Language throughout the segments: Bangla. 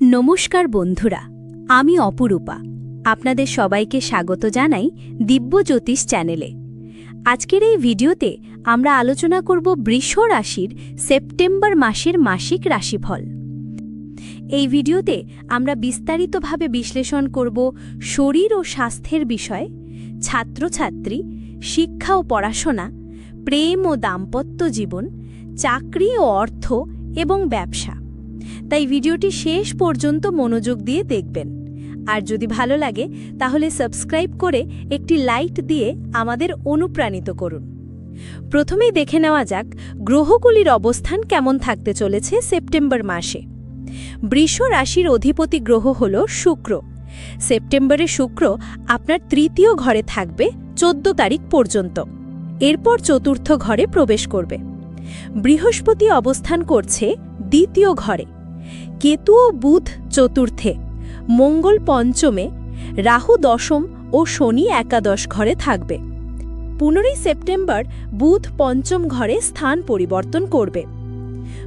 নমস্কার বন্ধুরা, আমি অপরূপা। আপনাদের সবাইকে স্বাগত জানাই দিব্য জ্যোতিষ চ্যানেলে। আজকের এই ভিডিওতে আমরা আলোচনা করব বৃষ রাশির সেপ্টেম্বর মাসের মাসিক রাশিফল। এই ভিডিওতে আমরা বিস্তারিতভাবে বিশ্লেষণ করব শরীর ও স্বাস্থ্যের বিষয়, ছাত্রছাত্রী, শিক্ষা ও পড়াশোনা, প্রেম ও দাম্পত্য জীবন, চাকরি ও অর্থ এবং ব্যবসা। তাই ভিডিওটি শেষ পর্যন্ত মনোযোগ দিয়ে দেখবেন। আর যদি ভালো লাগে, তাহলে সাবস্ক্রাইব করে একটি লাইট দিয়ে আমাদের অনুপ্রাণিত করুন। প্রথমেই দেখে নেওয়া যাক, গ্রহগুলির অবস্থান কেমন থাকতে চলেছে সেপ্টেম্বর মাসে। বৃষ রাশির অধিপতি গ্রহ হল শুক্র। সেপ্টেম্বরে শুক্র আপনার তৃতীয় ঘরে থাকবে, চোদ্দ তারিখ পর্যন্ত। এরপর চতুর্থ ঘরে প্রবেশ করবে। বৃহস্পতি অবস্থান করছে দ্বিতীয় ঘরে। কেতু ও বুধ চতুর্থে। মঙ্গল পঞ্চমে, রাহু দশম ও শনি একাদশ ঘরে থাকবে। পনেরোই সেপ্টেম্বর বুধ পঞ্চম ঘরে স্থান পরিবর্তন করবে।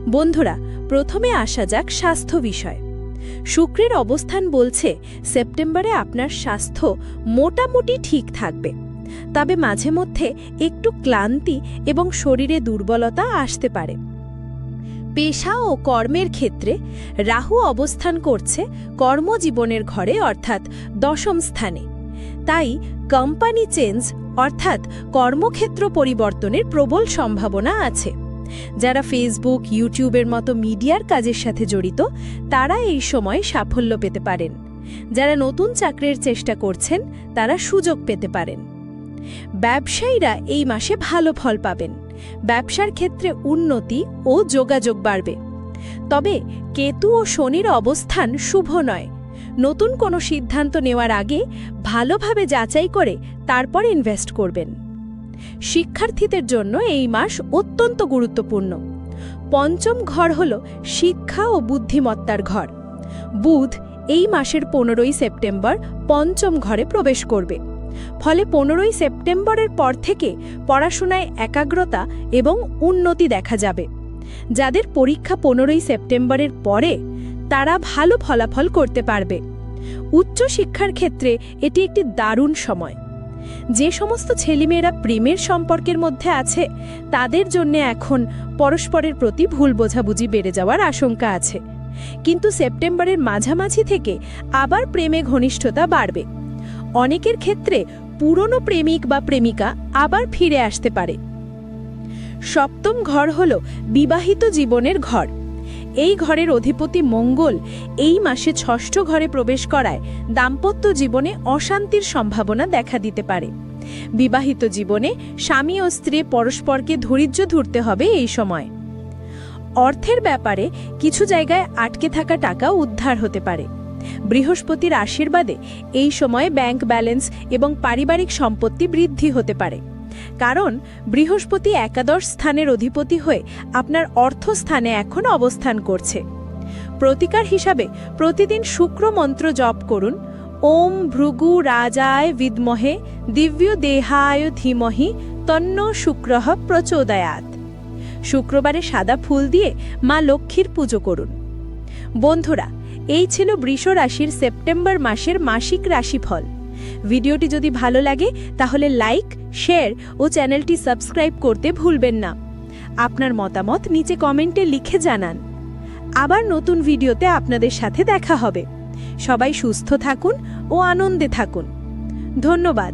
বন্ধুরা, প্রথমে আসা যাক স্বাস্থ্য বিষয়। শুক্রের অবস্থান বলছে, সেপ্টেম্বরে আপনার স্বাস্থ্য মোটামুটি ঠিক থাকবে। তবে মাঝে মধ্যে একটু ক্লান্তি এবং শরীরে দুর্বলতা আসতে পারে। পেশা ও কর্মের ক্ষেত্রে রাহু অবস্থান করছে কর্মজীবনের ঘরে, অর্থাৎ দশম স্থানে। তাই কোম্পানি চেঞ্জ অর্থাৎ কর্মক্ষেত্র পরিবর্তনের প্রবল সম্ভাবনা আছে। যারা ফেসবুক ইউটিউবের মতো মিডিয়ার কাজের সাথে জড়িত, তারা এই সময় সাফল্য পেতে পারেন। যারা নতুন চাকরির চেষ্টা করছেন, তারা সুযোগ পেতে পারেন। ব্যবসায়ীরা এই মাসে ভালো ফল পাবেন। ব্যবসার ক্ষেত্রে উন্নতি ও যোগাযোগ বাড়বে। তবে কেতু ও শনির অবস্থান শুভ নয়। নতুন কোনো সিদ্ধান্ত নেওয়ার আগে ভালোভাবে যাচাই করে তারপর ইনভেস্ট করবেন। শিক্ষার্থীদের জন্য এই মাস অত্যন্ত গুরুত্বপূর্ণ। পঞ্চম ঘর হল শিক্ষা ও বুদ্ধিমত্তার ঘর। বুধ এই মাসের পনেরোই সেপ্টেম্বর পঞ্চম ঘরে প্রবেশ করবে। ফলে পনেরোই সেপ্টেম্বরের পর থেকে পড়াশোনায় একাগ্রতা এবং উন্নতি দেখা যাবে। যাদের পরীক্ষা পনেরোই সেপ্টেম্বরের পরে, তারা ভালো ফলাফল করতে পারবে। উচ্চশিক্ষার ক্ষেত্রে এটি একটি দারুণ সময়। যে সমস্ত ছেলেমেয়েরা প্রেমের সম্পর্কের মধ্যে আছে, তাদের জন্য এখন পরস্পরের প্রতি ভুল বোঝাবুঝি বেড়ে যাওয়ার আশঙ্কা আছে। কিন্তু সেপ্টেম্বরের মাঝামাঝি থেকে আবার প্রেমে ঘনিষ্ঠতা বাড়বে। অনেকের ক্ষেত্রে পুরনো প্রেমিক বা প্রেমিকা আবার ফিরে আসতে পারে। সপ্তম ঘর হল বিবাহিত জীবনের ঘর। এই ঘরের অধিপতি মঙ্গল এই মাসে ষষ্ঠ ঘরে প্রবেশ করায় দাম্পত্য জীবনে অশান্তির সম্ভাবনা দেখা দিতে পারে। বিবাহিত জীবনে স্বামী ও স্ত্রী পরস্পরকে ধৈর্য ধরতে হবে এই সময়। অর্থের ব্যাপারে কিছু জায়গায় আটকে থাকা টাকা উদ্ধার হতে পারে। বৃহস্পতির আশীর্বাদে এই সময়ে ব্যাংক ব্যালেন্স এবং পারিবারিক সম্পত্তি বৃদ্ধি হতে পারে। কারণ বৃহস্পতি একাদশ স্থানের অধিপতি হয়ে আপনার অর্থস্থানে এখন অবস্থান করছে। প্রতিকার হিসাবে প্রতিদিন শুক্র মন্ত্র জপ করুন। ওম ভৃগু রাজায় বিদ্মহে দিব্য দেহায় ধীমহি তন্ন শুক্রহ প্রচোদয়াত শুক্রবারে সাদা ফুল দিয়ে মা লক্ষ্মীর পুজো করুন। বন্ধুরা এই ছিল বৃষ রাশির সেপ্টেম্বর মাসের মাসিক রাশিফল। ভিডিওটি যদি ভালো লাগে, তাহলে লাইক, শেয়ার ও চ্যানেলটি সাবস্ক্রাইব করতে ভুলবেন না। আপনার মতামত নিচে কমেন্টে লিখে জানান। আবার নতুন ভিডিওতে আপনাদের সাথে দেখা হবে। সবাই সুস্থ থাকুন ও আনন্দে থাকুন। ধন্যবাদ।